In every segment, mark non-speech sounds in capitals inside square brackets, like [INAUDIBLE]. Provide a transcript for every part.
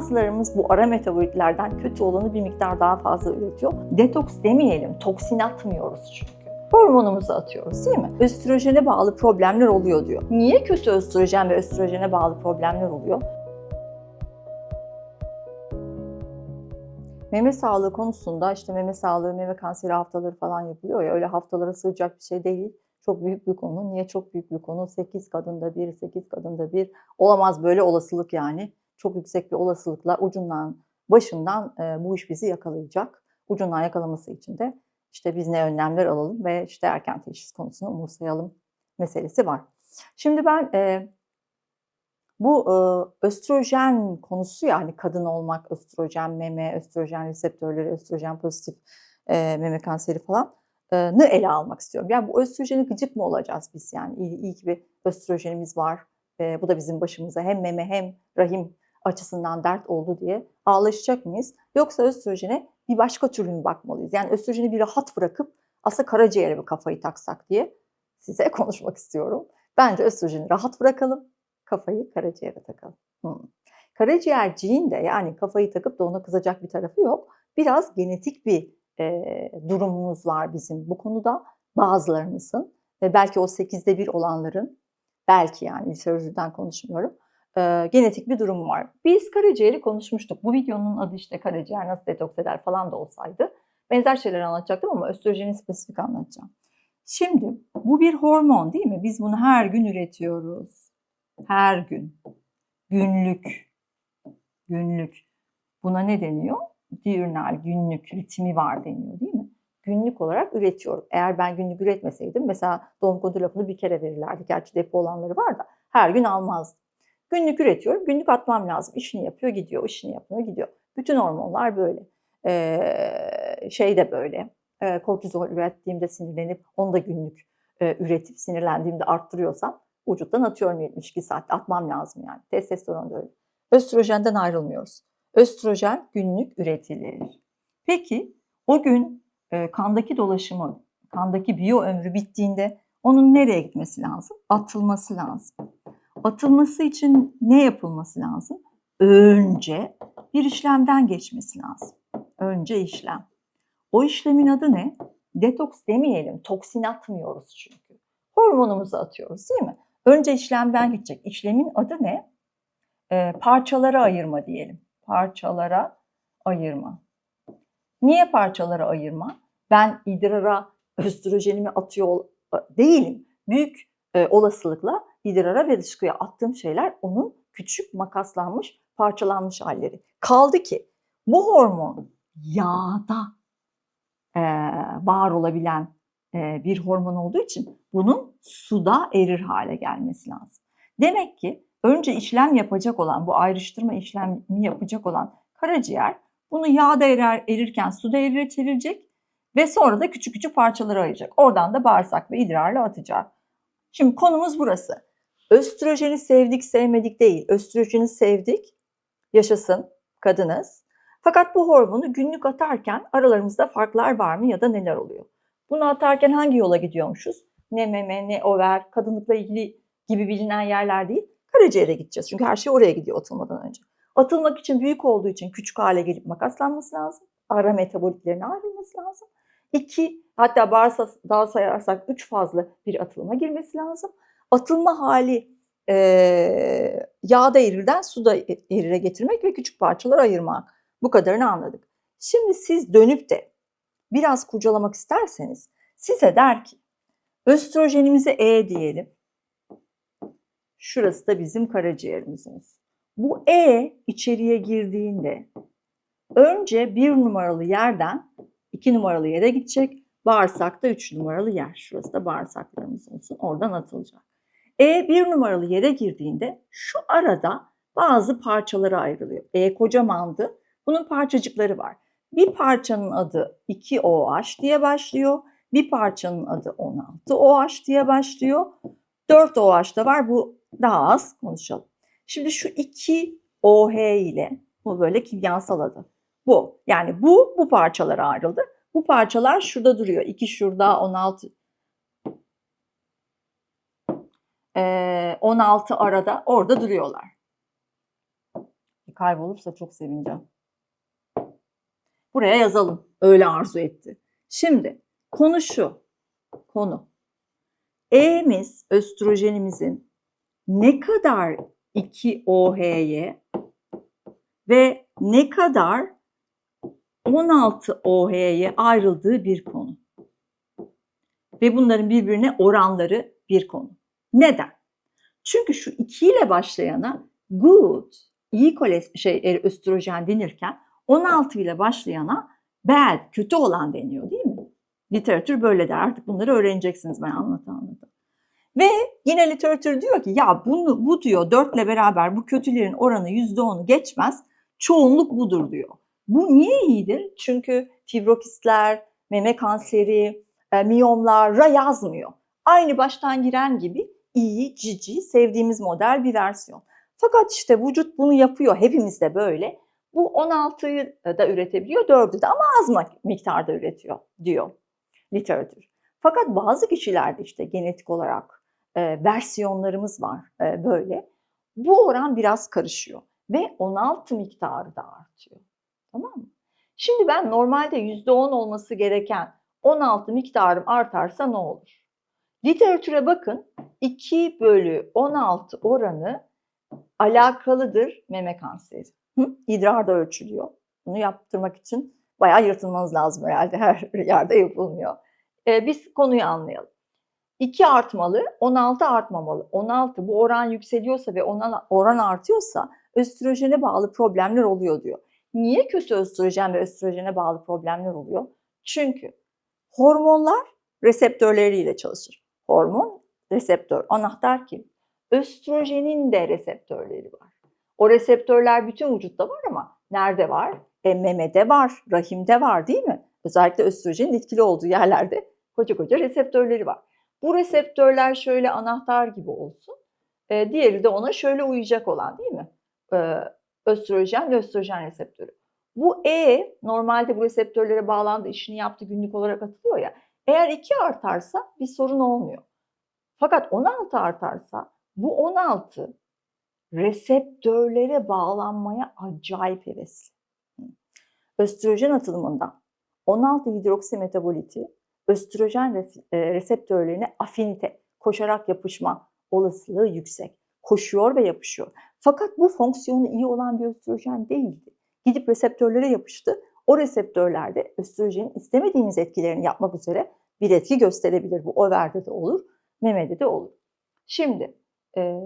Bazılarımız bu ara metabolitlerden kötü olanı bir miktar daha fazla üretiyor. Detoks demeyelim, toksin atmıyoruz çünkü. Hormonumuzu atıyoruz değil mi? Östrojene bağlı problemler oluyor diyor. Niye kötü östrojen ve östrojene bağlı problemler oluyor? Meme sağlığı konusunda işte meme sağlığı, meme kanseri haftaları falan yapılıyor ya öyle haftalara sığacak bir şey değil. Çok büyük bir konu. Niye çok büyük bir konu? 8 kadında bir, 8 kadında bir. Olamaz böyle olasılık yani. Çok yüksek bir olasılıkla ucundan, başından e, bu iş bizi yakalayacak. Ucundan yakalaması için de işte biz ne önlemler alalım ve işte erken teşhis konusunu umursayalım meselesi var. Şimdi ben e, bu e, östrojen konusu yani kadın olmak, östrojen meme, östrojen reseptörleri, östrojen pozitif e, meme kanseri falan ne ele almak istiyorum. Yani bu östrojeni gıcık mı olacağız biz yani? İyi, iyi ki bir östrojenimiz var. E, bu da bizim başımıza hem meme hem rahim açısından dert oldu diye ağlaşacak mıyız? Yoksa östrojene bir başka türlü mü bakmalıyız? Yani östrojeni bir rahat bırakıp aslında karaciğere bir kafayı taksak diye size [LAUGHS] konuşmak istiyorum. Bence östrojeni rahat bırakalım, kafayı karaciğere takalım. Hmm. Karaciğerciğin de yani kafayı takıp da ona kızacak bir tarafı yok. Biraz genetik bir e, durumumuz var bizim bu konuda bazılarımızın ve belki o 8'de bir olanların belki yani literatürden konuşmuyorum e, genetik bir durumu var. Biz karaciğeri konuşmuştuk. Bu videonun adı işte karaciğer nasıl detoks eder falan da olsaydı benzer şeyler anlatacaktım ama östrojeni spesifik anlatacağım. Şimdi bu bir hormon değil mi? Biz bunu her gün üretiyoruz. Her gün. Günlük. Günlük. Buna ne deniyor? diurnal günlük ritmi var deniyor değil mi? Günlük olarak üretiyorum. Eğer ben günlük üretmeseydim mesela doğum kodu lafını bir kere verirlerdi. Gerçi depo olanları var da her gün almazdım. Günlük üretiyorum. Günlük atmam lazım. İşini yapıyor gidiyor. işini yapıyor gidiyor. Bütün hormonlar böyle. Ee, şey de böyle. Ee, kortizol ürettiğimde sinirlenip onu da günlük e, üretip sinirlendiğimde arttırıyorsam vücuttan atıyorum 72 saatte atmam lazım yani. Testosteron da öyle. Östrojenden ayrılmıyoruz östrojen günlük üretilir. Peki o gün e, kandaki dolaşımı, kandaki biyo ömrü bittiğinde onun nereye gitmesi lazım? Atılması lazım. Atılması için ne yapılması lazım? Önce bir işlemden geçmesi lazım. Önce işlem. O işlemin adı ne? Detoks demeyelim, toksin atmıyoruz çünkü. Hormonumuzu atıyoruz değil mi? Önce işlemden gidecek. İşlemin adı ne? E, parçalara ayırma diyelim parçalara ayırma. Niye parçalara ayırma? Ben idrara östrojenimi atıyor değilim. Büyük e, olasılıkla idrara ve dışkıya attığım şeyler onun küçük makaslanmış, parçalanmış halleri. Kaldı ki bu hormon yağda e, var olabilen e, bir hormon olduğu için bunun suda erir hale gelmesi lazım. Demek ki önce işlem yapacak olan, bu ayrıştırma işlemi yapacak olan karaciğer bunu yağda erer, erirken suda erilecek ve sonra da küçük küçük parçalara ayıracak. Oradan da bağırsak ve idrarla atacak. Şimdi konumuz burası. Östrojeni sevdik sevmedik değil. Östrojeni sevdik, yaşasın kadınız. Fakat bu hormonu günlük atarken aralarımızda farklar var mı ya da neler oluyor? Bunu atarken hangi yola gidiyormuşuz? Ne meme, ne over, kadınlıkla ilgili gibi bilinen yerler değil. Karaciğere gideceğiz. Çünkü her şey oraya gidiyor atılmadan önce. Atılmak için büyük olduğu için küçük hale gelip makaslanması lazım. Ara metabolitlerine ayrılması lazım. İki, hatta bağırsa, daha sayarsak üç fazla bir atılıma girmesi lazım. Atılma hali e, yağda erirden suda erire getirmek ve küçük parçalar ayırmak. Bu kadarını anladık. Şimdi siz dönüp de biraz kurcalamak isterseniz size der ki östrojenimize E diyelim. Şurası da bizim karaciğerimiz olsun. Bu E içeriye girdiğinde önce bir numaralı yerden iki numaralı yere gidecek. Bağırsakta üç numaralı yer. Şurası da bağırsaklarımız olsun. Oradan atılacak. E bir numaralı yere girdiğinde şu arada bazı parçalara ayrılıyor. E kocamandı. Bunun parçacıkları var. Bir parçanın adı 2OH diye başlıyor. Bir parçanın adı 16OH diye başlıyor. 4OH da var. Bu daha az konuşalım. Şimdi şu iki OH ile bu böyle kimyasal adı. Bu. Yani bu bu parçalara ayrıldı. Bu parçalar şurada duruyor. 2 şurada 16 16 arada orada duruyorlar. kaybolursa çok sevineceğim. Buraya yazalım. Öyle arzu etti. Şimdi konu şu. Konu. E'miz östrojenimizin ne kadar 2-OH'ye ve ne kadar 16-OH'ye ayrıldığı bir konu. Ve bunların birbirine oranları bir konu. Neden? Çünkü şu 2 ile başlayana good, iyi koles şey e, östrojen denirken 16 ile başlayana bad, kötü olan deniyor değil mi? Literatür böyle der. Artık bunları öğreneceksiniz ben anlata. Ve yine literatür diyor ki ya bunu bu diyor 4 ile beraber bu kötülerin oranı %10'u geçmez. Çoğunluk budur diyor. Bu niye iyidir? Çünkü fibrokistler, meme kanseri, e, miyomlara yazmıyor. Aynı baştan giren gibi iyi, cici, sevdiğimiz model bir versiyon. Fakat işte vücut bunu yapıyor. Hepimiz de böyle. Bu 16'yı da üretebiliyor, 4'ü de ama az miktarda üretiyor diyor literatür. Fakat bazı kişilerde işte genetik olarak e, versiyonlarımız var e, böyle. Bu oran biraz karışıyor ve 16 miktarı da artıyor. Tamam mı? Şimdi ben normalde %10 olması gereken 16 miktarım artarsa ne olur? Literatüre bakın 2 bölü 16 oranı alakalıdır meme kanseri. Hı? İdrarda ölçülüyor. Bunu yaptırmak için bayağı yırtılmanız lazım herhalde her yerde yapılmıyor. Ee, biz konuyu anlayalım. 2 artmalı, 16 artmamalı. 16 bu oran yükseliyorsa ve oran artıyorsa östrojene bağlı problemler oluyor diyor. Niye kötü östrojen ve östrojene bağlı problemler oluyor? Çünkü hormonlar reseptörleriyle çalışır. Hormon reseptör, anahtar kim? Östrojenin de reseptörleri var. O reseptörler bütün vücutta var ama nerede var? E, memede var, rahimde var değil mi? Özellikle östrojenin etkili olduğu yerlerde koca koca reseptörleri var. Bu reseptörler şöyle anahtar gibi olsun. E, diğeri de ona şöyle uyacak olan değil mi? E, östrojen ve östrojen reseptörü. Bu E normalde bu reseptörlere bağlandı, işini yaptı, günlük olarak atılıyor ya. Eğer 2 artarsa bir sorun olmuyor. Fakat 16 artarsa bu 16 reseptörlere bağlanmaya acayip hevesli. Östrojen atılımında 16 hidroksi metaboliti östrojen e, reseptörlerine afinite, koşarak yapışma olasılığı yüksek. Koşuyor ve yapışıyor. Fakat bu fonksiyonu iyi olan bir östrojen değildi. Gidip reseptörlere yapıştı. O reseptörlerde östrojenin istemediğimiz etkilerini yapmak üzere bir etki gösterebilir. Bu overde de olur, memede de olur. Şimdi e,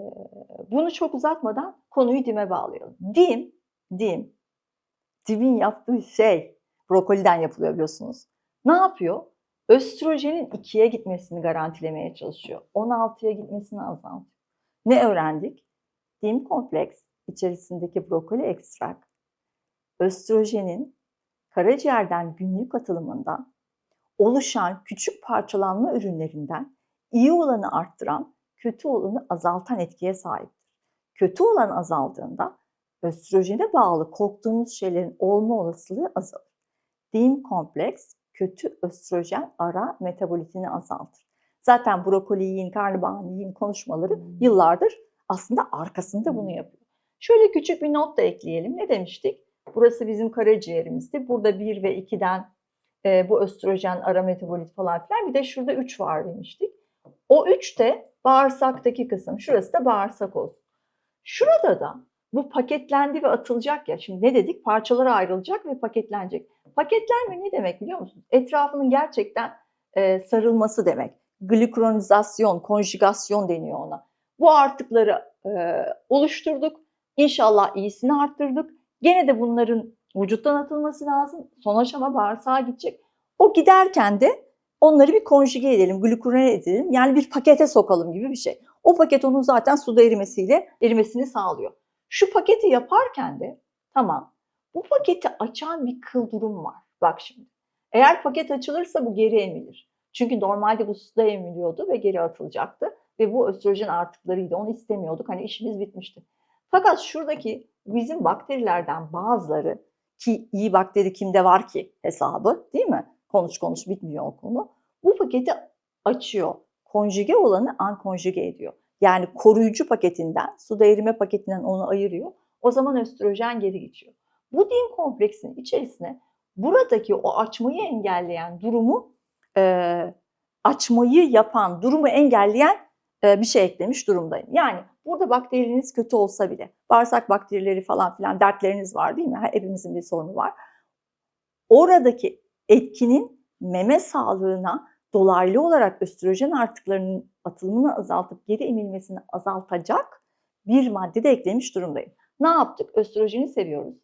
bunu çok uzatmadan konuyu dime bağlayalım. Dim, dim, dimin yaptığı şey brokoliden yapılıyor biliyorsunuz. Ne yapıyor? Östrojenin 2'ye gitmesini garantilemeye çalışıyor. 16'ya gitmesini azaltıyor. Ne öğrendik? Dim kompleks içerisindeki brokoli ekstrak östrojenin karaciğerden günlük atılımında oluşan küçük parçalanma ürünlerinden iyi olanı arttıran, kötü olanı azaltan etkiye sahiptir. Kötü olan azaldığında östrojene bağlı korktuğumuz şeylerin olma olasılığı azalır. DIM kompleks kötü östrojen ara metabolitini azaltır. Zaten brokoli yiyin, karnabahar yiyin konuşmaları yıllardır aslında arkasında bunu yapıyor. Şöyle küçük bir not da ekleyelim. Ne demiştik? Burası bizim karaciğerimizdi. Burada 1 ve 2'den e, bu östrojen, ara metabolit falan filan. Bir de şurada 3 var demiştik. O 3 de bağırsaktaki kısım. Şurası da bağırsak olsun. Şurada da bu paketlendi ve atılacak ya. Şimdi ne dedik? Parçalara ayrılacak ve paketlenecek. Paketlenme ne demek biliyor musunuz? Etrafının gerçekten e, sarılması demek. Glikronizasyon, konjugasyon deniyor ona. Bu artıkları e, oluşturduk. İnşallah iyisini arttırdık. Gene de bunların vücuttan atılması lazım. Son aşama bağırsağa gidecek. O giderken de onları bir konjüge edelim, glukurone edelim. Yani bir pakete sokalım gibi bir şey. O paket onun zaten suda erimesiyle erimesini sağlıyor. Şu paketi yaparken de tamam bu paketi açan bir kıl durum var. Bak şimdi. Eğer paket açılırsa bu geri emilir. Çünkü normalde bu suda emiliyordu ve geri atılacaktı. Ve bu östrojen artıklarıydı. Onu istemiyorduk. Hani işimiz bitmişti. Fakat şuradaki bizim bakterilerden bazıları ki iyi bakteri kimde var ki hesabı değil mi? Konuş konuş bitmiyor o konu. Bu paketi açıyor. Konjüge olanı ankonjüge ediyor. Yani koruyucu paketinden, suda erime paketinden onu ayırıyor. O zaman östrojen geri geçiyor. Bu dim kompleksinin içerisine buradaki o açmayı engelleyen durumu e, açmayı yapan, durumu engelleyen bir şey eklemiş durumdayım. Yani burada bakterileriniz kötü olsa bile, bağırsak bakterileri falan filan dertleriniz var değil mi? Hepimizin bir sorunu var. Oradaki etkinin meme sağlığına dolaylı olarak östrojen artıklarının atılımını azaltıp geri emilmesini azaltacak bir madde de eklemiş durumdayım. Ne yaptık? Östrojeni seviyoruz.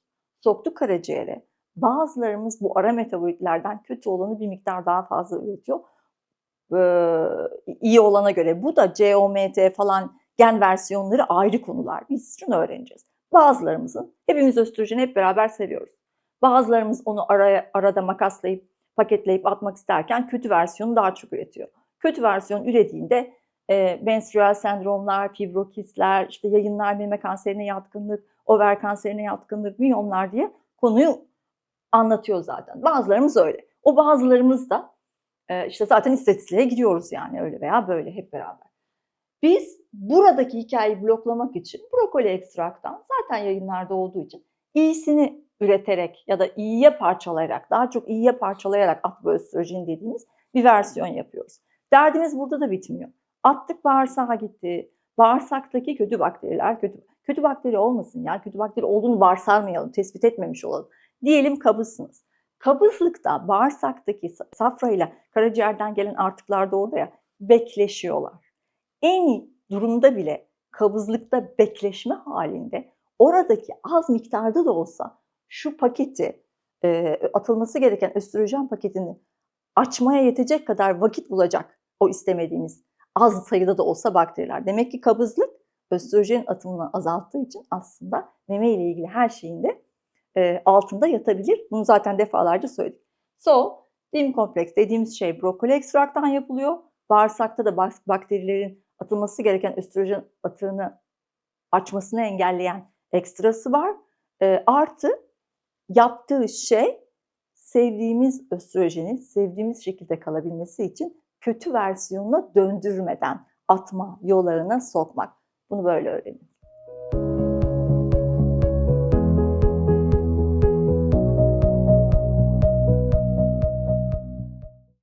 Soktuk karaciğere. Bazılarımız bu ara metabolitlerden kötü olanı bir miktar daha fazla üretiyor. İyi olana göre. Bu da COMT falan gen versiyonları ayrı konular. Biz şunu öğreneceğiz. Bazılarımızın, hepimiz östrojeni hep beraber seviyoruz. Bazılarımız onu araya, arada makaslayıp paketleyip atmak isterken kötü versiyonu daha çok üretiyor. Kötü versiyon ürediğinde e, menstrüel sendromlar, fibrokistler, işte yayınlar, meme kanserine yatkınlık, over kanserine yatkınlık, miyomlar diye konuyu anlatıyor zaten. Bazılarımız öyle. O bazılarımız da işte zaten istatistiğe giriyoruz yani öyle veya böyle hep beraber. Biz buradaki hikayeyi bloklamak için brokoli ekstraktan zaten yayınlarda olduğu için iyisini üreterek ya da iyiye parçalayarak, daha çok iyiye parçalayarak atvoöstrojen dediğimiz bir versiyon yapıyoruz. Derdimiz burada da bitmiyor. Attık bağırsağa gitti. Bağırsaktaki kötü bakteriler, kötü, kötü bakteri olmasın ya. Kötü bakteri olduğunu varsaymayalım, tespit etmemiş olalım. Diyelim kabızsınız. Kabızlıkta bağırsaktaki safrayla karaciğerden gelen artıklar da orada ya bekleşiyorlar. En iyi durumda bile kabızlıkta bekleşme halinde oradaki az miktarda da olsa şu paketi e, atılması gereken östrojen paketini açmaya yetecek kadar vakit bulacak o istemediğimiz az sayıda da olsa bakteriler. Demek ki kabızlık östrojen atımını azalttığı için aslında meme ile ilgili her şeyin de e, altında yatabilir. Bunu zaten defalarca söyledik. So, dim kompleks dediğimiz şey brokoli ekstraktan yapılıyor. Bağırsakta da bak- bakterilerin atılması gereken östrojen atığını açmasını engelleyen ekstrası var. E, artı yaptığı şey sevdiğimiz östrojeni sevdiğimiz şekilde kalabilmesi için kötü versiyonuna döndürmeden atma yollarına sokmak. Bunu böyle öğrenin.